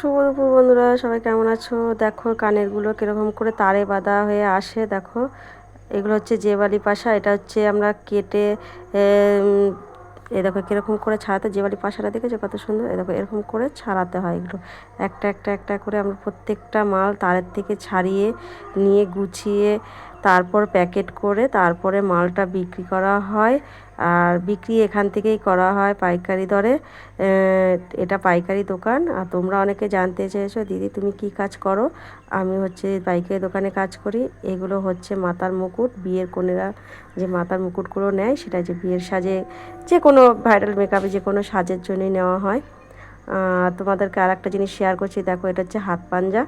শুভ বন্ধুরা, সবাই কেমন আছো? দেখো কানেরগুলো কীরকম করে তারে বাঁধা হয়ে আসে, দেখো। এগুলো হচ্ছে জেবালি পাশা, এটা হচ্ছে আমরা কেটে, এ দেখো কীরকম করে ছাড়াতে জেবালি পাশাটা দেখেছ কত সুন্দর? এ দেখো এরকম করে ছাড়াতে হয় এগুলো। একটা একটা একটা করে আমরা প্রত্যেকটা মাল তারের থেকে ছাড়িয়ে, নিয়ে গুছিয়ে তারপর প্যাকেট করে তারপরে মালটা বিক্রি করা হয়। আর বিক্রি এখান থেকেই করা হয় পাইকারি দরে। এটা পাইকারি দোকান। আর তোমরা অনেকে জানতে চেয়েছো, দিদি, তুমি কি কাজ করো? আমি হচ্ছে পাইকারি দোকানে কাজ করি। এগুলো হচ্ছে মাথার মুকুট, বিয়ের কনেরা যে মাথার মুকুটগুলো নেয়, সেটা যে বিয়ের সাজে যে কোনো ভাইরাল মেকআপে যে কোনো সাজের জন্যই নেওয়া হয়। তোমাদেরকে আর একটা জিনিস শেয়ার করছি। দেখো, এটা হচ্ছে হাত পাঞ্জা।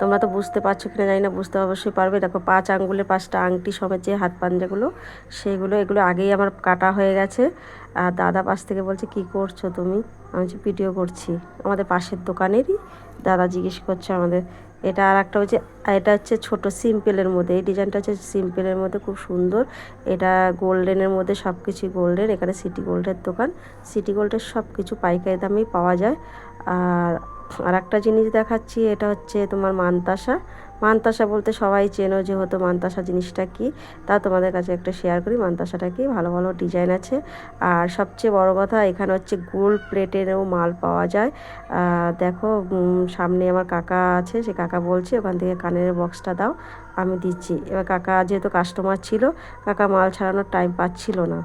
তোমরা তো বুঝতে পারছ কিনা জানি না, বুঝতে অবশ্যই পারবে। দেখো, পাঁচ আঙ্গুলের পাঁচটা আংটি সমেত যে হাত পাঞ্জাগুলো সেইগুলো এগুলো আগেই আমার কাটা হয়ে গেছে। আর দাদা পাশ থেকে বলছে, কি করছ তুমি? আমি হচ্ছে ভিডিও করছি। আমাদের পাশের দোকানেরই দাদা জিজ্ঞেস করছে আমাদের। এটা আর একটা হচ্ছে, এটা হচ্ছে ছোট সিম্পলের মধ্যে। এই ডিজাইনটা হচ্ছে সিম্পলের মধ্যে, খুব সুন্দর। এটা গোল্ডেনের মধ্যে সব কিছুই গোল্ডেন এখানে সিটি গোল্ডের দোকান। সিটি গোল্ডের সব কিছু পাইকারি দামেই পাওয়া যায়। আর আর একটা জিনিস দেখাচ্ছি, এটা হচ্ছে তোমার মানতাসা। মানতাসা বলতে সবাই চেনো যেহেতু মানতাসা জিনিসটা কি, তা তোমাদের কাছে একটা শেয়ার করি। মানতাসাটা কি, ভালো ভালো ডিজাইন আছে। আর সবচেয়ে বড় কথা, এখানে হচ্ছে গোল্ড প্লেটেরও মাল পাওয়া যায়। দেখো সামনে আমার কাকা আছে, সে কাকা বলছে, ওখান থেকে কানের বক্সটা দাও, আমি দিচ্ছি। এবার কাকা যেহেতু কাস্টমার ছিল, কাকা মাল ছাড়ানোর টাইম পাচ্ছিল না।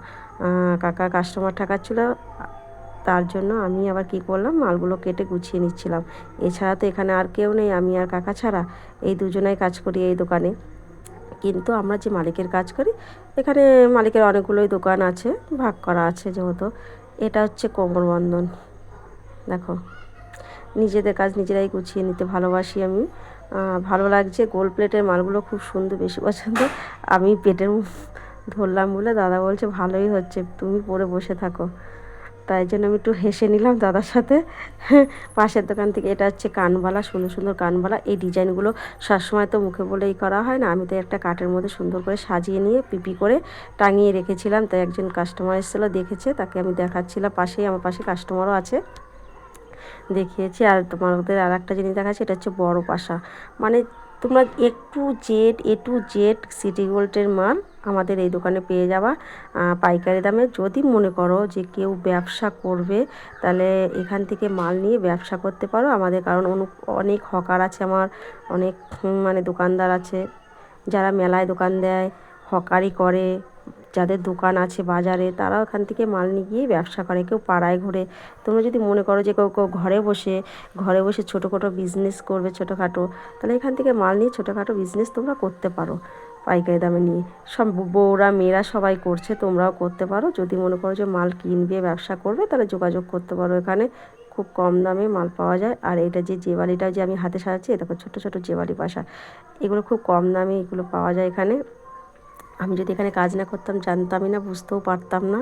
কাকা কাস্টমার ঠাকাচ্ছিল তার জন্য আমি আবার কি করলাম? মালগুলো কেটে গুছিয়ে নিচ্ছিলাম। এছাড়া তো এখানে আর কেউ নেই, আমি আর কাকা ছাড়া। এই দুজনাই কাজ করি এই দোকানে। কিন্তু আমরা যে মালিকের কাজ করি, এখানে মালিকের অনেকগুলোই দোকান আছে, ভাগ করা আছে যেহেতু। এটা হচ্ছে কোমরবন্ধন। দেখো, নিজেদের কাজ নিজেরাই গুছিয়ে নিতে ভালোবাসি আমি। ভালো লাগছে গোল প্লেটের মালগুলো খুব সুন্দর, বেশি পছন্দ। আমি পেটের ধরলাম বলে দাদা বলছে, ভালোই হচ্ছে, তুমি পরে বসে থাকো। তাই জন্য আমি একটু হেসে নিলাম দাদার সাথে। পাশের দোকান থেকে এটা হচ্ছে কানবালা, সুন্দর সুন্দর কানবালা। এই ডিজাইনগুলো সবসময় তো মুখে বলেই করা হয় না। আমি তো একটা কাঠের মধ্যে সুন্দর করে সাজিয়ে নিয়ে পিপি করে টাঙিয়ে রেখেছিলাম। তাই একজন কাস্টমার এসেছিল, দেখেছে, তাকে আমি দেখাচ্ছিলাম পাশেই, আমার পাশে কাস্টমারও আছে। দেখিয়েছি। আর তোমাদের আর একটা জিনিস দেখাচ্ছি, এটা হচ্ছে বড় পাশা। মানে তোমরা একটু Z A to Z city গোল্ডের মাল আমাদের এই দোকানে পেয়ে যাওয়া পাইকারি দামে যদি মনে করো যে কেউ ব্যবসা করবে, তাহলে এখান থেকে মাল নিয়ে ব্যবসা করতে পারো। আমাদের কারণ অনু, অনেক হকার আছে আমার, অনেক মানে দোকানদার আছে। যারা মেলায় দোকান দেয়, হকারি করে, যাদের দোকান আছে বাজারে তারা ওখান থেকে মাল নিয়ে গিয়ে ব্যবসা করে, কেউ পাড়ায় ঘুরে। তোমরা যদি মনে করো যে কেউ কেউ ঘরে বসে ঘরে বসে ছোটোখাটো বিজনেস করবে ছোটোখাটো, তাহলে এখান থেকে মাল নিয়ে ছোটোখাটো বিজনেস তোমরা করতে পারো। পাইকারি দামে নিয়ে। সব বউরা, মেয়েরা সবাই করছে, তোমরাও করতে পারো। যদি মনে করো যে মাল কিনবে, ব্যবসা করবে, তাহলে যোগাযোগ করতে পারো। এখানে খুব কম দামে মাল পাওয়া যায়। আর এটা যে জেবালিটা যে আমি হাতে সাজাচ্ছি দেখো ছোটো ছোটো জেবালি পাশা এগুলো খুব কম দামে এগুলো পাওয়া যায় এখানে। আমি যদি এখানে কাজ না করতাম, জানতামই না, বুঝতেও পারতাম না।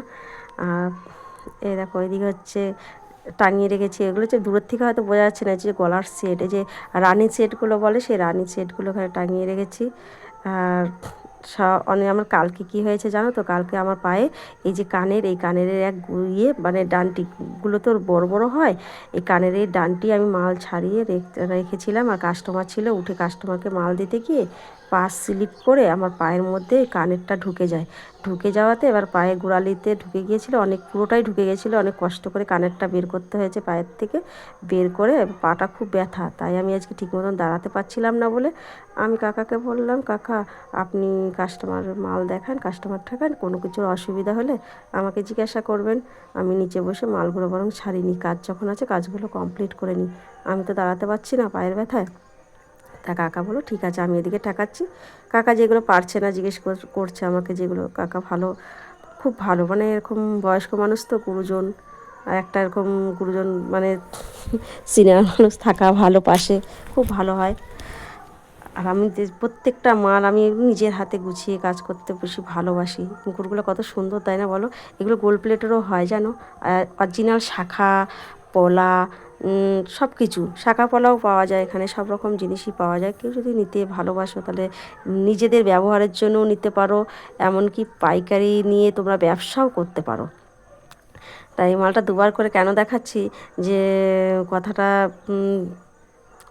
এ দেখো, এদিকে হচ্ছে টাঙিয়ে রেখেছি এগুলো। হচ্ছে দূরের থেকে হয়তো বোঝা যাচ্ছে না, যে গলার সেট এই যে রানি সেটগুলো বলে, সেই রানি সেটগুলো এখানে টাঙিয়ে রেখেছি। আর অনেক আমার কালকে কি হয়েছে জানো তো? কালকে আমার পায়ে এই যে কানের, এই কানের এক ইয়ে মানে ডানটিগুলো তো বড় বড় হয়, এই কানের এই ডানটি আমি মাল ছাড়িয়ে রেখেছিলাম আর কাস্টমার ছিল, উঠে কাস্টমারকে মাল দিতে গিয়ে পাশ স্লিপ করে আমার পায়ের মধ্যে কানেরটা ঢুকে যায়। ঢুকে যাওয়াতে এবার পায়ে গোড়ালিতে ঢুকে গিয়েছিল, অনেক পুরোটাই ঢুকে গিয়েছিল, অনেক কষ্ট করে কানেরটা বের করতে হয়েছে পায়ের থেকে, বের করে পাটা খুব ব্যথা, তাই আমি আজকে ঠিক মতন দাঁড়াতে পারছিলাম না বলে আমি কাকাকে বললাম, কাকা, আপনি কাস্টমার মাল দেখান কাস্টমার ঠেকান, কোনো কিছুর অসুবিধা হলে আমাকে জিজ্ঞাসা করবেন। আমি নিচে বসে মালগুলো বরং ছাড়িনি, কাজ যখন আছে কাজগুলো কমপ্লিট করে নিই। আমি তো দাঁড়াতে পারছি না পায়ের ব্যথায়। তা কাকা বলো ঠিক আছে, আমি এদিকে ঠেকাচ্ছি। কাকা যেগুলো পারছে না জিজ্ঞেস করছে আমাকে যেগুলো, কাকা ভালো, খুব ভালো মানে এরকম বয়স্ক মানুষ তো গুরুজন, আর একটা এরকম গুরুজন মানে সিনিয়র মানুষ থাকা ভালো পাশে, খুব ভালো হয়। আর আমি প্রত্যেকটা মাল আমি নিজের হাতে গুছিয়ে কাজ করতে বেশি ভালোবাসি। মুকুটগুলো কত সুন্দর, তাই না বলো? এগুলো গোল্ড প্লেটেরও হয় জানো? অরিজিনাল শাখা পলা সব কিছু শাখা পলাও পাওয়া যায়, এখানে সব রকম জিনিসই পাওয়া যায়। কেউ যদি নিতে ভালোবাসো, তাহলে নিজেদের ব্যবহারের জন্যও নিতে পারো, এমনকি পাইকারি নিয়ে তোমরা ব্যবসাও করতে পারো। তাই মালটা দুবার করে কেন দেখাচ্ছি? যে, কথাটা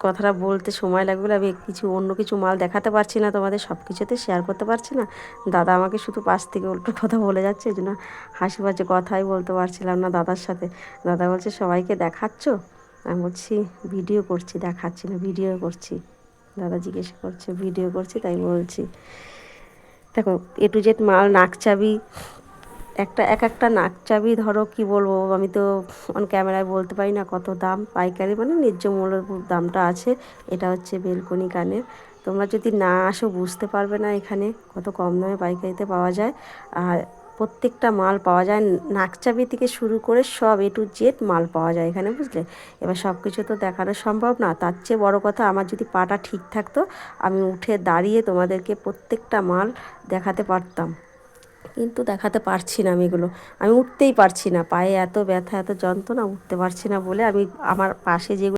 কথাটা বলতে সময় লাগবে আমি কিছু অন্য কিছু মাল দেখাতে পারছি না, তোমাদের সব কিছুতে শেয়ার করতে পারছি না। দাদা আমাকে শুধু পাশ থেকে উল্টো কথা বলে যাচ্ছে, এই জন্য হাসি পাচ্ছে কথাই বলতে পারছিলাম না দাদার সাথে। দাদা বলছে, সবাইকে দেখাচ্ছ? আমি বলছি, ভিডিও করছি, দেখাচ্ছি না, ভিডিও করছি। দাদা জিজ্ঞেস করছে, ভিডিও করছি? তাই বলছি। দেখো, এ টু জেড মাল নাকচাবি একটা, এক একটা নাকচাবি ধরো, কি বলব, আমি তো অন ক্যামেরায় বলতে পারি না কত দাম, পাইকারি মানে ন্যায্য মূল্যের দামটা আছে, এটা হচ্ছে বেলকনি কানের। তোমরা যদি না আসো, বুঝতে পারবে না এখানে কত কম দামে পাইকারিতে পাওয়া যায়। আর প্রত্যেকটা মাল পাওয়া যায় নাকচাবি থেকে শুরু করে সব এ টু জেড মাল পাওয়া যায় এখানে, বুঝলে? এবার সব কিছু তো দেখানো সম্ভব না, তার চেয়ে বড় কথা আমার যদি পাটা ঠিক থাকতো, আমি উঠে দাঁড়িয়ে তোমাদেরকে প্রত্যেকটা মাল দেখাতে পারতাম। কিন্তু দেখাতে পারছি না আমি এগুলো। আমি উঠতেই পারছি না। পায়ে এত ব্যথা, এত যন্ত্রণা, উঠতে পারছি না বলে আমি আমার পাশে যেগুলো